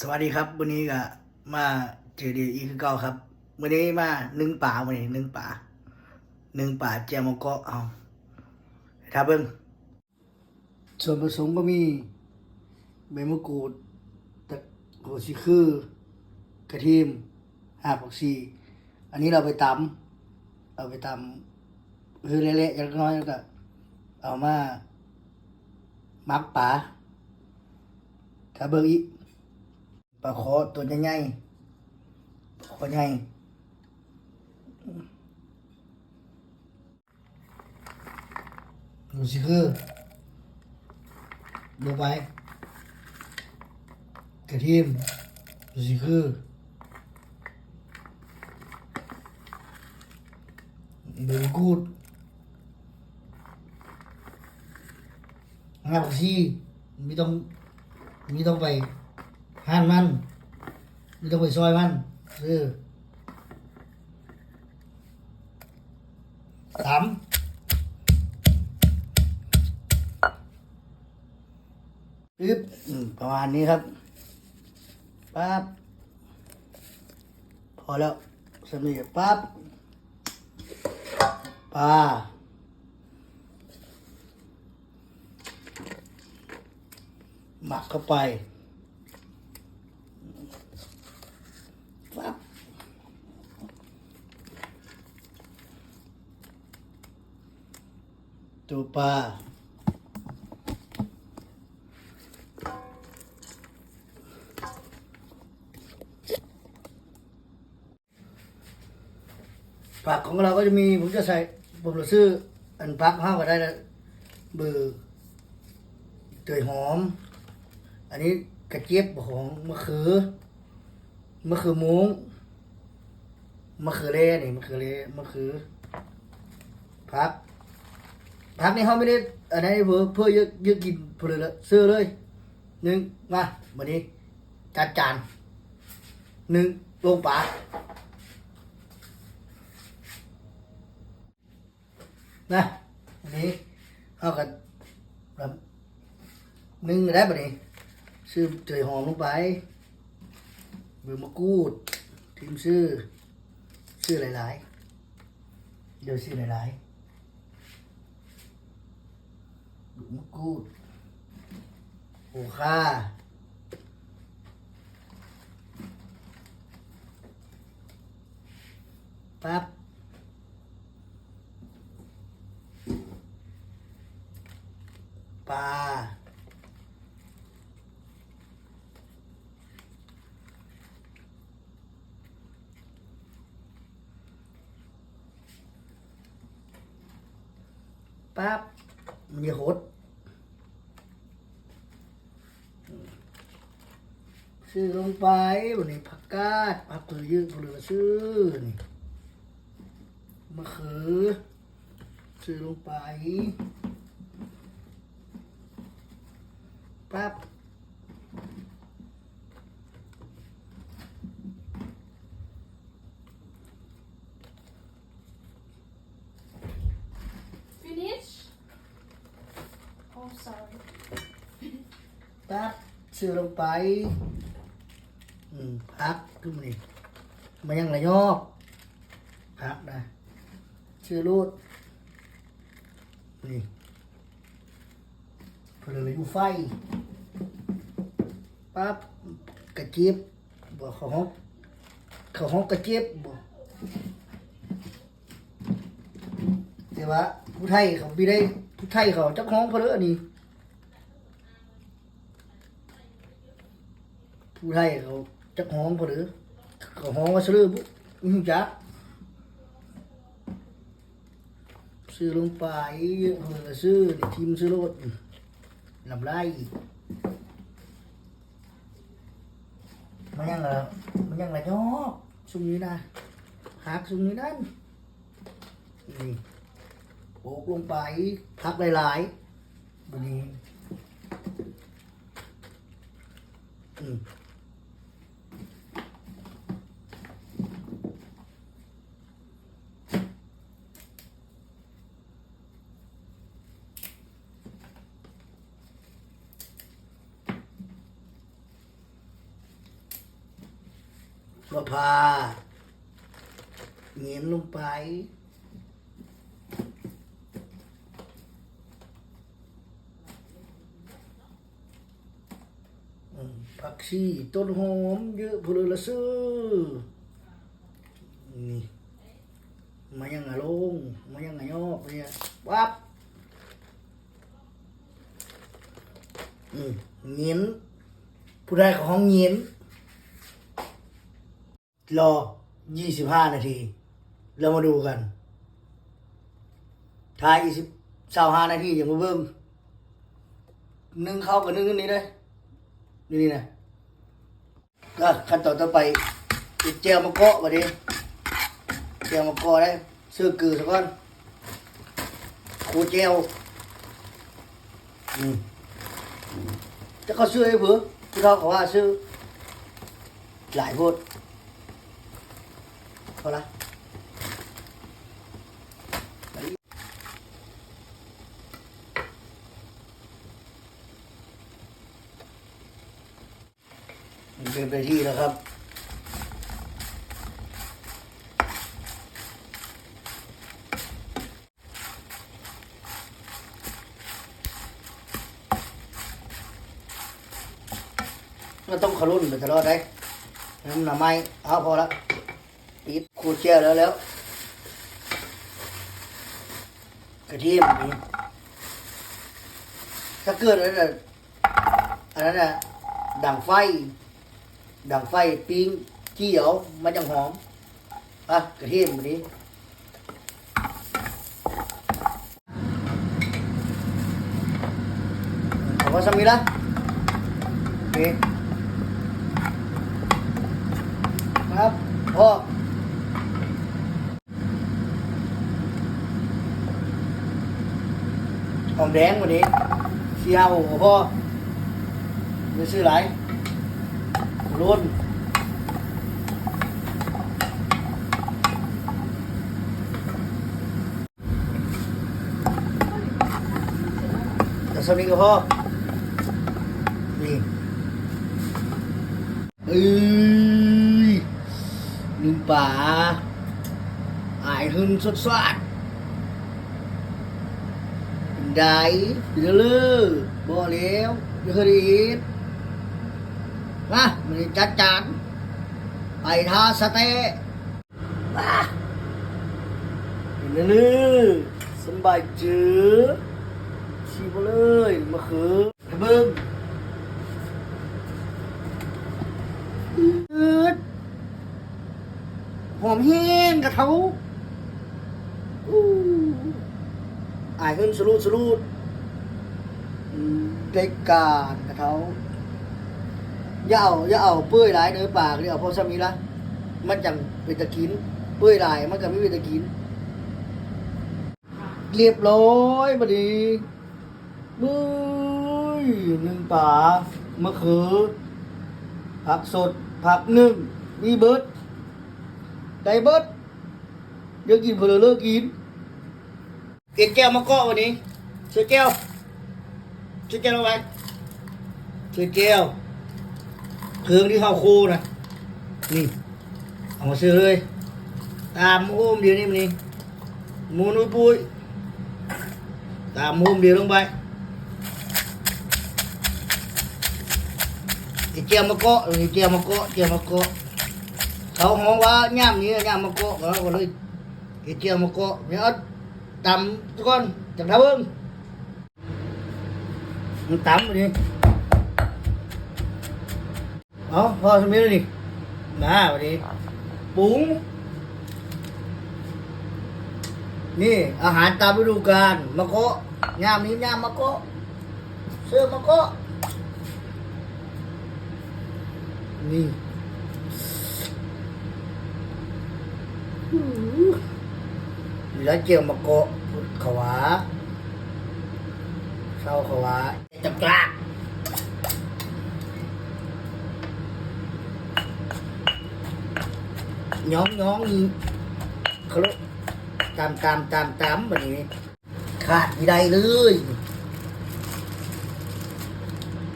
สวัสดีครับวันนี้ก็มาเจอเดียอีกคือเก่าครับวันนี้มาหนึ่งป่าวันนี้หนึ่งป่าหนึ่งป่าเจียมะเกาะเอาครับเบิ้งส่วนผสมก็มีใบมะกรูดตะโหสิคือกระเทียมหากผักชีอันนี้เราไปตำเอาไปตำคือเละๆอย่างน้อยแล้วก็ เอามามักป่าครับเบิ้งอีก ปลาคอตัวใหญ่ๆคอใหญ่ดูสิคือดูไปกระเทียมดูสิคือเบลกูดงาผักชีไม่ต้องไม่ต้องไป หั่นมันไม่ต้องไปซอยมันซื้อสามปึ๊บประมาณนี้ครับปั๊บพอแล้วสำเร็จปั๊บปลาหมักเข้าไป ตัวปลาผักของเราก็จะมีผมจะใส่ผมจะซื้ออันพักห้าก็ได้นะเบอร์เตยหอม อันนี้กระเจี๊ยบของมะเขือมะเขือมุ้งมะเขือเล่นี่มะเขือเล่มะเขือพัก พักนี่เขาไม่ได้อันนี้เพื่อเพื่อเยอะเยอะกินเพื่อเลยซื้อเลยหนึ่งมาวันนี้จัดจานหนึ่งลงปลานะวันนี้เอากันแบบหนึ่งได้ปะนี่ซื้อเจยหอมลงไปเบอร์มะกรูดทีมซื้อซื้อหลายๆเดี๋ยวซื้อหลายๆเบอร์ มะกรูดโอค่าปั๊บปลาปั๊บมันจะหด ซื้อลงไปวันนี้ผักกาดผักเผือยืดเผือซื้อนี่มะเขือซื้อลงไปปั๊บ Finish? Oh, sorry. ปั๊บซื้อลงไปอืมพัก ขึ้นมานี่มันยังระยอกพักนะชื่อรูดนี่เพลือยู่ไฟปั๊บกระเจี๊ยบบอกเขาห้องเขาห้องกระเจี๊ยบบอกแต่ว่าผู้ไทยเขาไม่ได้ผู้ไทยเขาจักห้องเพลือนี่ผู้ไทยเขา จักห้องเพลือห้องว่าซื้อบุอื้อจักซื้อลงไปเออซื้อทีมซื้อรถลำไรมันยังละมันยังละยอกซุ่มนี้นะหักซุ่มนี้นั่นนี่โปกลงไปพักหลายๆบันนี้อืม พาเงียนลงไปอืมผักชีต้นหอมเยอะพูเลยละซื้อนี่มายังไงลงมายังไงยอกเนี่ยวับอืมเงียนผู้ใดของเงียน รอยี่สิบห้านาที เรามาดูกันท้ายยี่สิบสาห้านาทีอย่างมาเบิ่งนึ่งเข้าวกับนึ่งนี้เลยนี่นี่นะก็ขั้นตอนต่อไปติดเจลมะเกาะมาดิเจลมะเกาะได้ซื้อกือสักก้อนโคเจลอืมจะเขาซื้อให้เผื่อพี่เขาเขาว่าซื้อหลายโพด เขาละมันเป็นไปที่แล้วครับเราต้องขลุ่นไปตลอด ได้น้ำหน่อไม้เอาพอละปิดขูดแก้วแล้วแล้ว กระเทียมนี่ถ้าเกิดอันนั้นะอันนั้นน่ะดังไฟ ดังไฟปิ้งเจียวมันจังหอมอะกระเทียมมาดิเอาวาซามิละโอเคครับพ่อหอ มแดงวันนี้เชียวของพ่อไม่ซื้อไรรุ่นแต่สามีกับพ่อนี่เอ้ยหนึ่งป่าอายหึนสด สดเป็นไดเป็นเลือบ่แล้วเคยได้ยินมามันจัดจานไปทาสเต๊ะมาเป็นเลือสบายจื้อชีบเลยมะเขือเบิ้งหอมแห้งกระเทาอู้ อายขึ้นสลูดสลูดอืมได้การกระเทาอย่าเอาอย่าเอาเปื่อยหลายเนื้อปากเลยเอาพอสามีละมันจังเป็นตะกิน เปื่อยหลายมันก็ไม่เป็นตะกิน เรียบร้อยบัดนี้มือยหนึ่งป่ามะเขือผักสดผักนึ่งมีเบิร์ดได้เบิร์ดเดี๋ยวกินเพลอเลิกกิน เอ็นแก้วมากาะวันนี้ช่วยแก้วช่วยแก้วเอาไว้ช่วแก้วเครื่องที่เขาคู่นะนี่เอามาซื้อเลย ตามอุ้มเดียวนี่มันนี่มูนุยปุ้ยตามมุมเดียวลงไปเจียมมาเกาะเจียวมะกอกเจียมมาเกาะเขาห้องว่าย่ามนี้ย่ามะกอกแล้วก็เลยเจียมมาเกาะเนี่ย ตำทุกคนจังดท้าเบิ้งมันตำไปดิเอาพอสมิธเลยดิมาไปดิปุ๋งนี่อาหารตามฤดูกาลมะโกะยามียามมะโกะเสื้อมะโกะนี่ แล้วเจียวมะโกะขวาเศร้าขวาจับกลากย้องย้องๆขาลุตามตามตามตามแบบนี้ ขาดไม่ได้เลย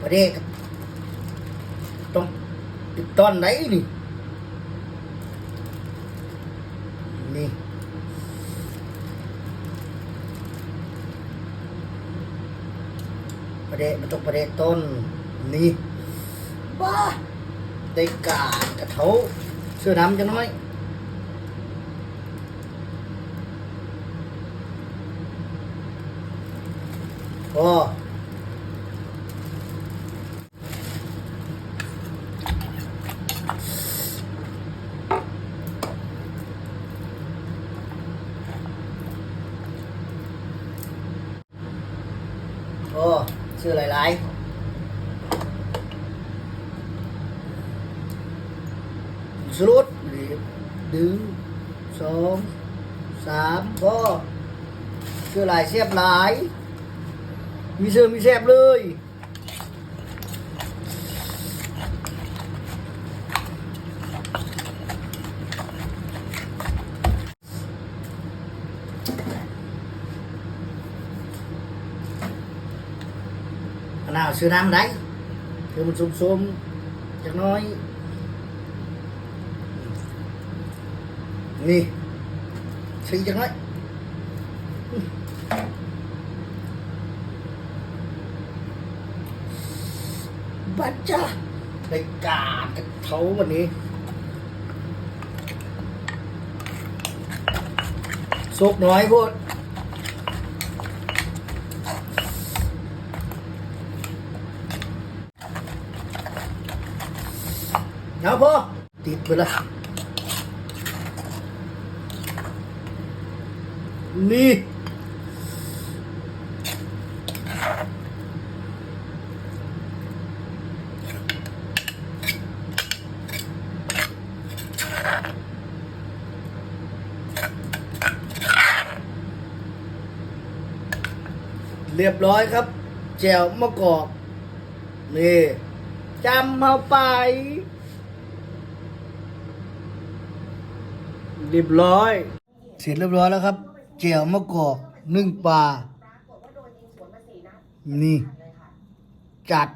ประเด็กต้องติดตอนไหนนี่ ประเดะมันต้องประเดะต้นนี่บ้าได้กาดกระเทาเสื้อดำจะน้อยพอโอ้ชื่อ หลายๆสรุดหนึ่งสองสาม พ่อชื่อหลายเสียบหลายมีเสื้อมีแซบเลยขนาดซื้อน้ำได้คือมันซุ่มๆจักหน้อย นี่ซื้อจักหน้อย บัดจ้าได้กาดกับ เขาวันนี้สุกน้อยพูดเอาพ่อติดไปละนี่เรียบร้อยครับแจวมะกอกนี่จำเอาไป เรียบร้อย เสร็จเรียบร้อยแล้วครับเจียวมะกอกนึ่งปลานี่ จัด